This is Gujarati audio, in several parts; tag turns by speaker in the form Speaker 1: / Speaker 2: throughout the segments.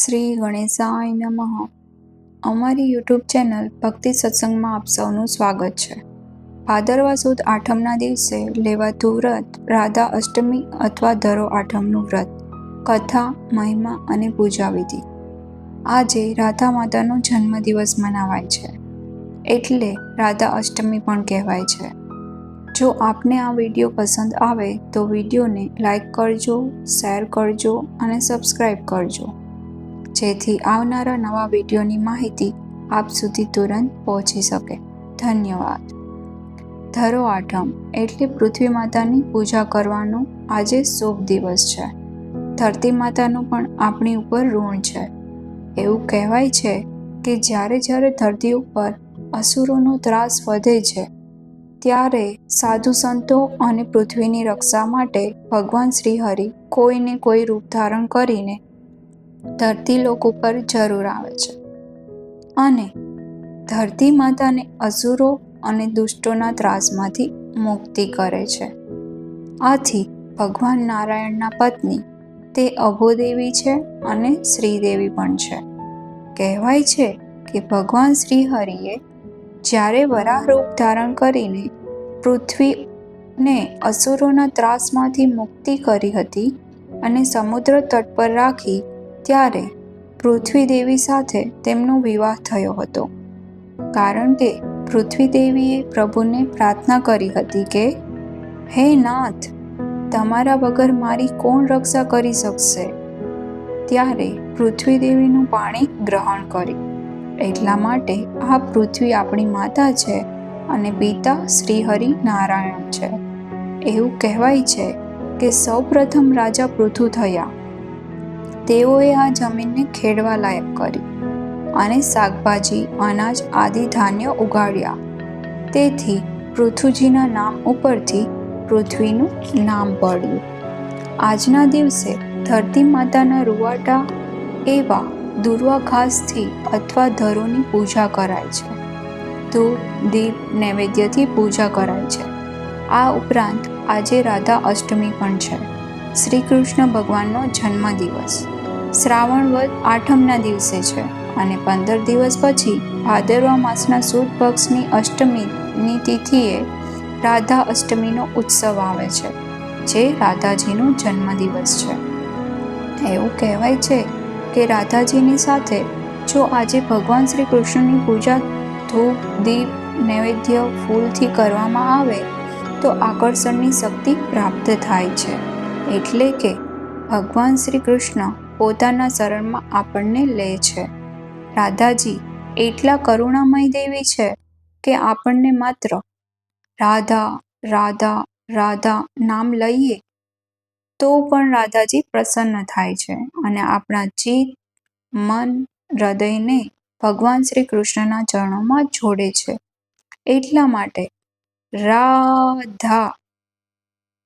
Speaker 1: શ્રી ગણેશાય નમઃ. અમારી યુટ્યુબ ચેનલ ભક્તિ સત્સંગમાં આપ સૌનું સ્વાગત છે. ભાદરવા સુદ આઠમના દિવસે લેવાતું વ્રત રાધા અષ્ટમી અથવા ધરો આઠમનું વ્રત, કથા, મહિમા અને પૂજા વિધિ. આજે રાધા માતાનો જન્મદિવસ મનાવાય છે. એટલે રાધા અષ્ટમી પણ કહેવાય છે. જો આપને આ વીડિયો પસંદ આવે તો વિડીયોને લાઈક કરજો, શેર કરજો અને સબસ્ક્રાઈબ કરજો. જેથી આવનારા નવા વિડીયોની માહિતી આપ સુધી તુરંત પહોંચી શકે. ધન્યવાદ. ધરો આઠમ, એટલે પૃથ્વી માતાની પૂજા કરવાનો આજે શુભ દિવસ છે. ધરતી માતાનું પણ આપણી ઉપર ઋણ છે. એવું કહેવાય છે કે જ્યારે જ્યારે ધરતી ઉપર અસુરોનો ત્રાસ વધે છે, ત્યારે સાધુ સંતો અને પૃથ્વીની રક્ષા માટે ભગવાન શ્રી હરિ કોઈને કોઈ રૂપ ધારણ કરીને ધરતી લોકો ઉપર જરૂર આવે છે. અને ધરતી માતાને અસુરો અને દુષ્ટોના ત્રાસમાંથી મુક્તિ કરે છે. આથી ભગવાન નારાયણના પત્ની તે અભોદેવી છે અને શ્રીદેવી પણ છે. કહેવાય છે કે ભગવાન શ્રી હરિએ જ્યારે વરાહ રૂપ ધારણ કરીને પૃથ્વીને અસુરોના ત્રાસમાંથી મુક્તિ કરી હતી અને સમુદ્ર તટ પર રાખી ત્યારે પૃથ્વી દેવી સાથે તેમનો વિવાહ થયો હતો. કારણ કે પૃથ્વી દેવીએ પ્રભુને પ્રાર્થના કરી હતી કે, હે નાથ, તમારા વગર મારી કોણ રક્ષા કરી શકશે? ત્યારે પૃથ્વી દેવીનું પાણી ગ્રહણ કર્યું એટલા માટે આ પૃથ્વી આપણી માતા છે અને પિતા શ્રી હરિ નારાયણ છે. એવું કહેવાય છે કે સૌપ્રથમ રાજા પૃથુ થયા. તેઓએ આ જમીનને ખેડવા લાયક કરી અને શાકભાજી, અનાજ આદિ ધાન્ય ઉગાડ્યા. તેથી પૃથ્વીજીના નામ ઉપરથી પૃથ્વીનું નામ પડ્યું આજના દિવસે ધરતી માતાના રૂવાટા એવા દુર્વા ઘાસથી અથવા ધરોની પૂજા કરાય છે. ધૂપ, દીપ, નૈવેદ્યથી પૂજા કરાય છે. આ ઉપરાંત આજે રાધા અષ્ટમી પણ છે. શ્રી કૃષ્ણ ભગવાનનો જન્મદિવસ. શ્રાવણ વદ આઠમના દિવસે છે અને પંદર દિવસ પછી ભાદરવા માસના સુદ પક્ષની અષ્ટમીની તિથિએ રાધા અષ્ટમીનો ઉત્સવ આવે છે, જે રાધાજીનો જન્મદિવસ છે. એવું કહેવાય છે કે રાધાજીની સાથે જો આજે ભગવાન શ્રી કૃષ્ણની પૂજા ધૂપ, દીપ, નૈવેદ્ય, ફૂલથી કરવામાં આવે, તો આકર્ષણની શક્તિ પ્રાપ્ત થાય છે. એટલે કે ભગવાન શ્રી કૃષ્ણ પોતાના શરણમાં આપણને લે છે. રાધાજી, એટલા કરુણામય દેવી છે કે આપણને માત્ર રાધા રાધા રાધા નામ લઈએ તો પણ રાધાજી પ્રસન્ન થાય છે અને આપણા ચિત્ત, મન, હૃદયને ભગવાન શ્રી કૃષ્ણના ચરણોમાં જોડે છે. એટલા માટે રાધા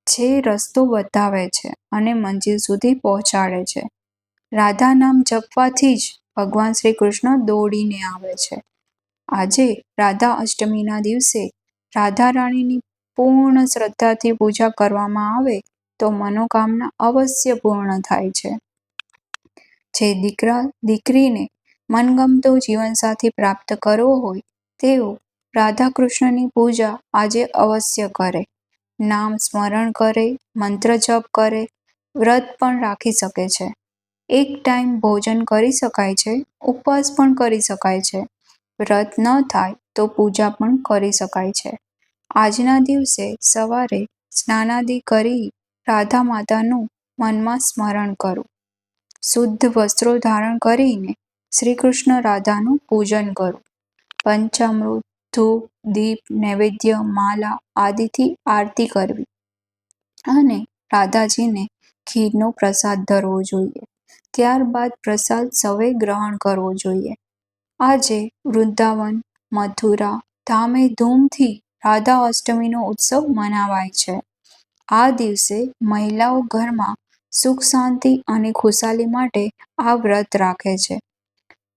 Speaker 1: જે રસ્તો બતાવે છે અને મંજિલ સુધી પહોંચાડે છે. રાધા નામ જપવાથી જ ભગવાન શ્રી કૃષ્ણ દોડીને આવે છે. આજે રાધા અષ્ટમીના દિવસે રાધા રાણીની પૂર્ણ શ્રદ્ધાથી પૂજા કરવામાં આવે તો મનોકામના અવશ્ય પૂર્ણ થાય છે. જે દીકરા, દીકરીને મનગમતો જીવનસાથી પ્રાપ્ત કરવો હોય તેઓ રાધા કૃષ્ણની પૂજા આજે અવશ્ય કરે. નામ સ્મરણ કરે, મંત્ર જપ કરે, વ્રત પણ રાખી શકે છે. એક ટાઈમ ભોજન કરી શકાય છે, ઉપવાસ પણ કરી શકાય છે. વ્રત ન થાય તો પૂજા પણ કરી શકાય છે. આજના દિવસે સવારે સ્નાનાદિ કરી રાધા માતાનું મનમાં સ્મરણ કરું. શુદ્ધ વસ્ત્રો ધારણ કરીને શ્રી કૃષ્ણ રાધાનું પૂજન કરું. પંચામૃત ધૂપ, દીપ, નૈવેદ્ય, માલા આદિથી આરતી કરવી. અને રાધાજીને ખીરનો પ્રસાદ ધરવો જોઈએ. ત્યારબાદ પ્રસાદ સૌએ ગ્રહણ કરવો જોઈએ. આજે વૃંદાવન, મથુરા, ધામે ધૂમથી રાધા અષ્ટમીનો ઉત્સવ મનાવાય છે. આ દિવસે મહિલાઓ ઘરમાં સુખ, શાંતિ અને ખુશાલી માટે આ વ્રત રાખે છે.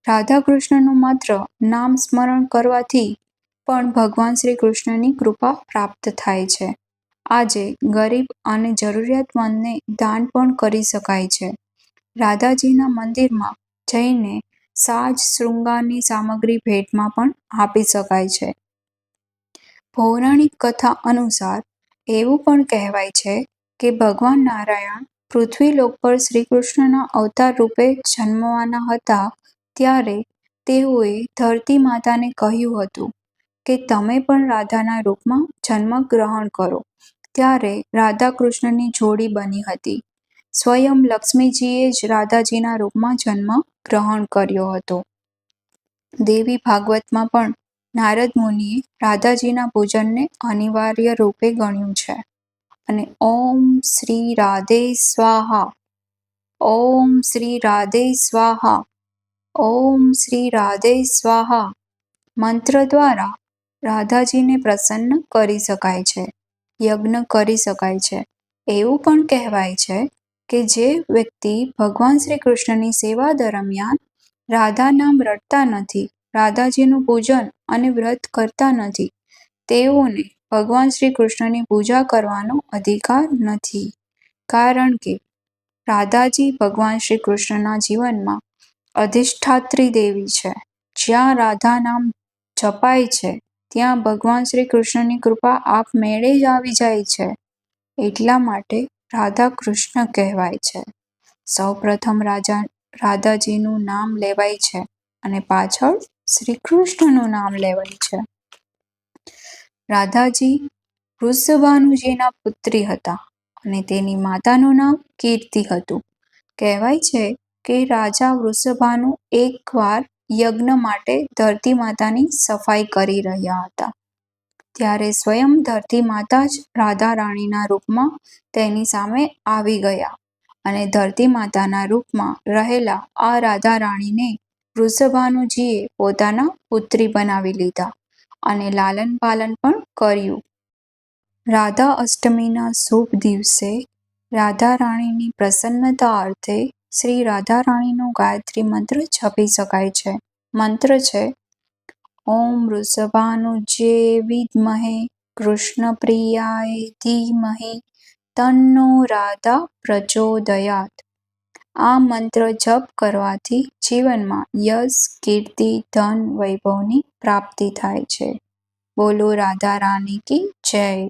Speaker 1: રાધા કૃષ્ણનું માત્ર નામ સ્મરણ કરવાથી પણ ભગવાન શ્રી કૃષ્ણની કૃપા પ્રાપ્ત થાય છે. આજે ગરીબ અને જરૂરિયાતમંદને દાન પણ કરી શકાય છે. રાધાજીના મંદિરમાં જઈને સાજ શૃંગારની સામગ્રી ભેટમાં પણ આપી શકાય છે. પૌરાણિક કથા અનુસાર એવું પણ કહેવાય છે કે ભગવાન નારાયણ પૃથ્વીલોક પર શ્રીકૃષ્ણના અવતાર રૂપે જન્મવાના હતા ત્યારે તેઓએ ધરતી માતાને કહ્યું હતું. કે તમે પણ રાધાના રૂપમાં જન્મ ગ્રહણ કરો. ત્યારે રાધા કૃષ્ણની જોડી બની હતી. સ્વયં લક્ષ્મીજીએ જ રાધાજીના રૂપમાં જન્મ ગ્રહણ કર્યો હતો. દેવી ભાગવતમાં પણ નારદ મુનિએ રાધાજીના પૂજનને અનિવાર્ય રૂપે ગણ્યું છે. અને ઓમ શ્રી રાધે સ્વાહા. ઓમ શ્રી રાધે સ્વાહા. ઓમ શ્રી રાધે સ્વાહા. મંત્ર દ્વારા રાધાજીને પ્રસન્ન કરી શકાય છે, યજ્ઞ કરી શકાય છે. એવું પણ કહેવાય છે કે જે વ્યક્તિ ભગવાન શ્રી કૃષ્ણની સેવા દરમિયાન રાધા નામ રટતા નથી, રાધાજીનું પૂજન અને વ્રત કરતા નથી, તેઓને ભગવાન શ્રી કૃષ્ણની પૂજા કરવાનો અધિકાર નથી. કારણ કે રાધાજી ભગવાન શ્રી કૃષ્ણના જીવનમાં અધિષ્ઠાત્રી દેવી છે. જ્યાં રાધા નામ જપાય છે ત્યાં ભગવાન શ્રી કૃષ્ણની કૃપા આપમેળે જ આવી જાય છે. એટલા માટે રાધા કૃષ્ણ કહેવાય છે. સૌ પ્રથમ રાજા, રાધાજીનું નામ લેવાય છે અને પાછળ શ્રી કૃષ્ણનું નામ લેવાય છે. રાધાજી વૃષભાનુજીના પુત્રી હતા અને તેની માતાનું નામ કીર્તિ હતું. કહેવાય છે કે રાજા વૃષભાનુ એકવાર યજ્ઞ માટે ધરતી માતાની સફાઈ કરી રહ્યા હતા. ત્યારે સ્વયં ધરતી માતા જ રાધા રાણીના રૂપમાં તેની સામે આવી ગયા અને ધરતી માતાના રૂપમાં રહેલા આ રાધા રાણીને વૃષભાનુજીએ પોતાના પુત્રી બનાવી લીધા અને લાલન પાલન પણ કર્યું. રાધા અષ્ટમીના શુભ દિવસે રાધા રાણીની પ્રસન્નતા અર્થે શ્રી રાધા રાણીનો ગાયત્રી મંત્ર છપી શકાય છે. મંત્ર છે, ઓમ વૃષભાનુજ્ય વિદ્મહે કૃષ્ણપ્રિયાય ધીમહે, તન્નો રાધા પ્રચોદયાત. આ મંત્ર જપ કરવાથી જીવનમાં યશ, કીર્તિ, ધન, વૈભવની પ્રાપ્તિ થાય છે. બોલો રાધા રાણી કી જય.